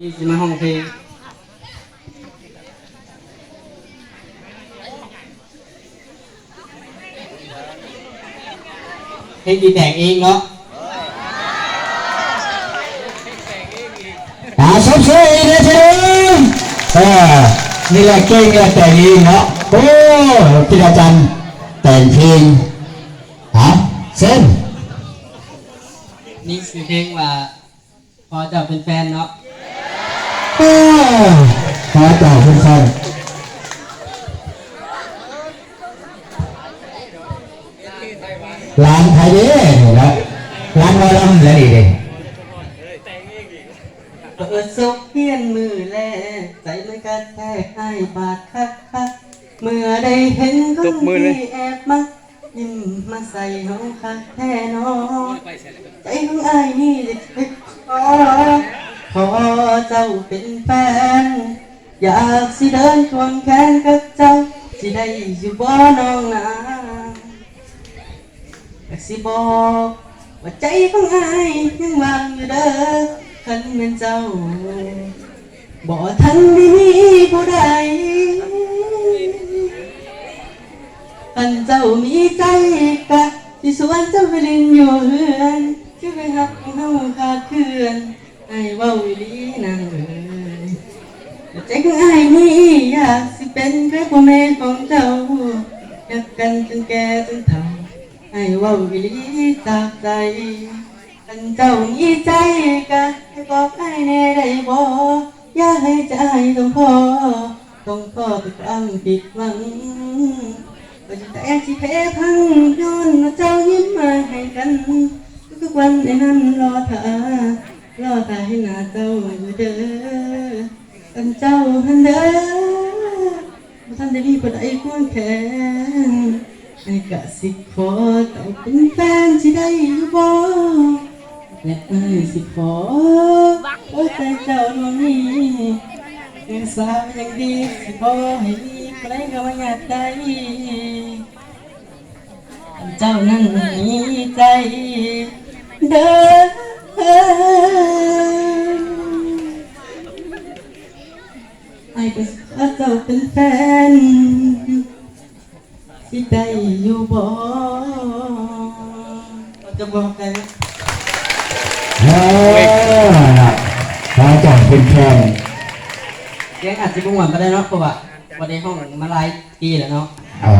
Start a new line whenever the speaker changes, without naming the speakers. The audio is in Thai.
ที่จะมาห้องเพลงเพลงดีแต่งเองเนาะ
อาชมเชยนะเชยเออนี่แหละเก่งนี่แหละแต่งเองเนาะโอ้พี่อาจารย์แต่งเพลงฮะเส้น
นี่คือเพลงว่าพอจะเป็นแฟนเนาะ
ขอต่อคุณฟังร้านไทยเด้นี่เนาะร้านวอลลัมแล้วนี่เด้
เปิดซกเพียนมือแลใจมันกระแทกให้บาดคักคักเมื่อได้เห็นคนที่แอบมายิ้มมาใส่ห้องคักแท้เนอใจของอ้ายนี่เด็กเด็กขอขอเจ้าเป็นแฟน อยากสิเดินควงแขนกับเจ้า สิได้อยู่บ่น้องนาอยากสิบอกว่าใจของอ้ายยังว่างอยู่เด้อคันเป็นเจ้าบ่ทันได้มีผู้ใดอันเจ้ามีใจกะที่สวนเจ้าไปเลินอยู่เฮือนชื่อไปหักเฮาขาดเคื่อน ไอ้เว้าอีหลีนางเอ๋ยใจของอ้นี่อยากสิเป็นแค่พ่อแม่ของเจ้าอยากกันจนแก่จนเฒ่าไอ้เว้าอีหลีจากใจอันเจ้ามีใจกะให้บอกไอ้แน่ได้บ่อย่าให้ใจต้องพอต้องพอทุกครั้งผิดหวังก็จะแต่ที่เพพังย้อนเจ้ายิ้มมาให้กันทุกวันในนั้นรอเธอ ตาให้หนาเจ้าอยู่เด้อกันเจ้าหันเด้อบ่ท่านได้มีคนใดควงแขนไอ้กะสิขอเจ้าเป็นแฟนที่ได้อยู่บ่และไอ้สิขอโอ้ใจเจ้าดวงนี้ยังสาวยังดีสิบ่ให้มีใครก็มาอยากได้เจ้านั้นมีใจเด้อ ไอ้ก็ขอเจ้าเป็นแฟนสิได้อยู่บ่เราจะบอกกัน
เออขอต่อคุณฟัง
เสียงอาจจะบ่หวานก็ได้เนาะเพราะว่าวันในห้องมันมาไลฟ์ปีแล้วเนาะ
เอา